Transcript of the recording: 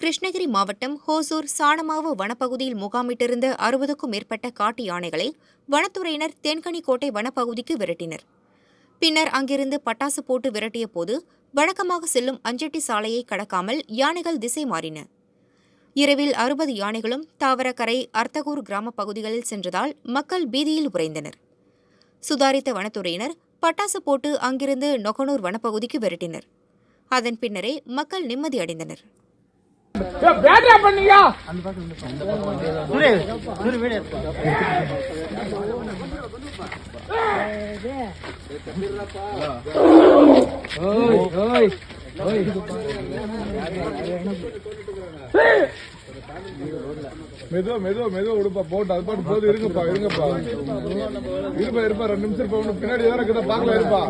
கிருஷ்ணகிரி மாவட்டம் ஹோசூர் சாணமாவு வனப்பகுதியில் முகாமிட்டிருந்த அறுபதுக்கும் மேற்பட்ட காட்டு யானைகளை வனத்துறையினர் தென்கனிக்கோட்டை வனப்பகுதிக்கு விரட்டினர். பின்னர் அங்கிருந்து பட்டாசு போட்டு விரட்டிய போது வழக்கமாக செல்லும் அஞ்செட்டி சாலையை கடக்காமல் யானைகள் திசை மாறின. இரவில் அறுபது யானைகளும் தாவரக்கரை அர்த்தகூர் கிராம பகுதிகளில் சென்றதால் மக்கள் பீதியில் உறைந்தனர். சுதாரித்த வனத்துறையினர் பட்டாசு போட்டு அங்கிருந்து நொகனூர் வனப்பகுதிக்கு விரட்டினர். அதன் பின்னரே மக்கள் நிம்மதி அடைந்தனர். பேட்டா பண்ணீங்க மெதுவா மெதுவா மெதுவா விடுப்பா. போட்டு அது பாட்டு போது இருங்கப்பா இருங்கப்பா. இருப்பா இருப்பா ரெண்டு நிமிஷம் இருப்பா பின்னாடி வேற கிட்ட பாக்கல இருப்பா.